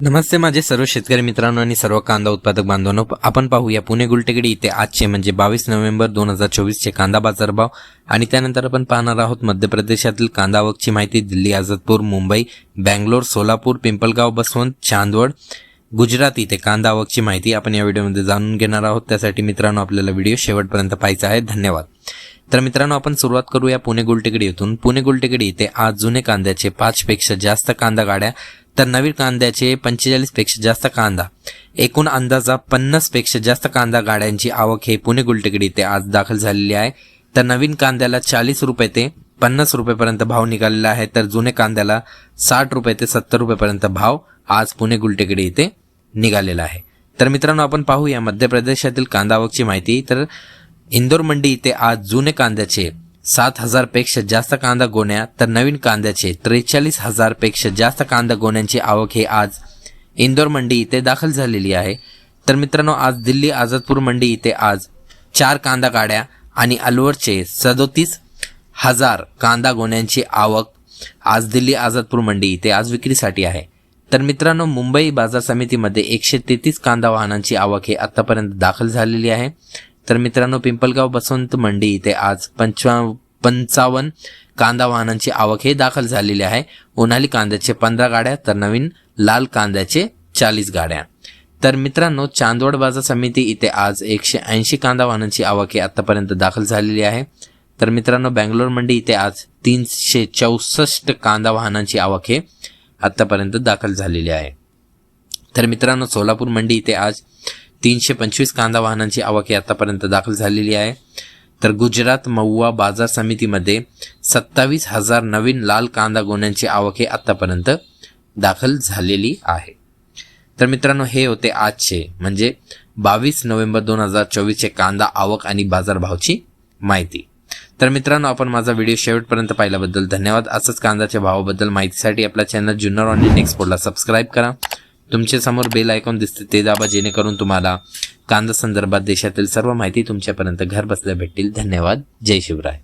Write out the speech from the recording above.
नमस्ते माझे सर्व शेतकरी मित्रांनो आणि सर्व कांदा उत्पादक बांधवांनो आपण पाहूया पुणे गुलटेकडी इथे आजचे म्हणजे बावीस नोव्हेंबर दोन हजार चोवीसचे कांदा बाजारभाव. आणि त्यानंतर आपण पाहणार आहोत मध्य प्रदेशातील कांदा आवकची माहिती दिल्ली आझादपूर मुंबई बँगलोर सोलापूर पिंपलगाव बसवंत चांदवड गुजरात इथे कांदा आवकची माहिती आपण या व्हिडिओमध्ये जाणून घेणार आहोत. त्यासाठी मित्रांनो आपल्याला व्हिडिओ शेवटपर्यंत पाहायचा आहे. धन्यवाद. तर मित्रांनो आपण सुरुवात करूया पुणे गुलटेकडी येथून. पुणे गुलटेकडी इथे आज जुने कांद्याचे पाचपेक्षा जास्त कांदा गाड्या तर नवीन कांद्याचे पंचेचाळीसपेक्षा जास्त कांदा एकूण अंदाजा पन्नासपेक्षा जास्त कांदा गाड्यांची आवक हे पुणे गुलटेकडी इथे आज दाखल झालेली आहे. तर नवीन कांद्याला चाळीस रुपये ते पन्नास रुपयेपर्यंत भाव निघालेला आहे तर जुने कांद्याला साठ रुपये ते सत्तर रुपयेपर्यंत भाव आज पुणे गुलटेकडी इथे निघालेला आहे. तर मित्रांनो आपण पाहूया मध्य प्रदेशातील कांदा आवकची माहिती. तर इंदोर मंडी इथे आज जुने कांद्याचे सात हजारपेक्षा जास्त कांदा गोण्या तर नवीन कांद्याचे त्रेचाळीस हजारपेक्षा जास्त कांदा गोण्यांची आवक हे आज इंदोर मंडी इथे दाखल झालेली आहे. तर मित्रांनो आज दिल्ली आझादपूर मंडी इथे आज चार कांदा गाड्या आणि अलवरचे सदोतीस हजार कांदा गोण्यांची आवक आज दिल्ली आझादपूर मंडी इथे आज विक्रीसाठी आहे. तर मित्रांनो मुंबई बाजार समितीमध्ये एकशे तेहतीस कांदा वाहनांची आवक हे आतापर्यंत दाखल झालेली आहे. तर मित्रांनो पिंपलगाव बसवंत मंडी इथे आज पंचवा पंचावन्न कांदा वाहनांची आवक हे दाखल झालेली आहे. उन्हाळी कांद्याचे पंधरा गाड्या तर नवीन लाल कांद्याचे चाळीस गाड्या. तर मित्रांनो चांदवड बाजार समिती इथे आज एकशे ऐंशी कांदा वाहनांची आवक हे आतापर्यंत दाखल झालेली आहे. तर मित्रांनो बँगलोर मंडी इथे आज तीनशे चौसष्ट कांदा वाहनांची आवक हे आतापर्यंत दाखल झालेली आहे. तर मित्रांनो सोलापूर मंडी इथे आज तीनशे पंचवीस कांदा वाहनांची आवक आतापर्यंत दाखल झालेली आहे. तर गुजरात महुआ बाजार समितीमध्ये सत्तावीस हजार नवीन लाल कांदा गोण्यांची आवक आतापर्यंत दाखल झालेली आहे. तर मित्रांनो हे होते आजचे म्हणजे बावीस नोव्हेंबर दोन हजार चोवीसचे कांदा आवक आणि बाजारभावची माहिती. तर मित्रांनो आपण माझा व्हिडिओ शेवटपर्यंत पाहिल्याबद्दल धन्यवाद. असंच कांद्याच्या भावाबद्दल माहितीसाठी आपला चॅनल जुन्नर ऑनलाईन एक्सपोर्टला सबस्क्राईब करा. तुमच्यासमोर बेल आयकॉन दिसते ते दाबा जेणेकरून तुम्हाला कांदा संदर्भात देशातील सर्व माहिती तुमच्यापर्यंत घर बसल्या भेटतील. धन्यवाद. जय शिवराय.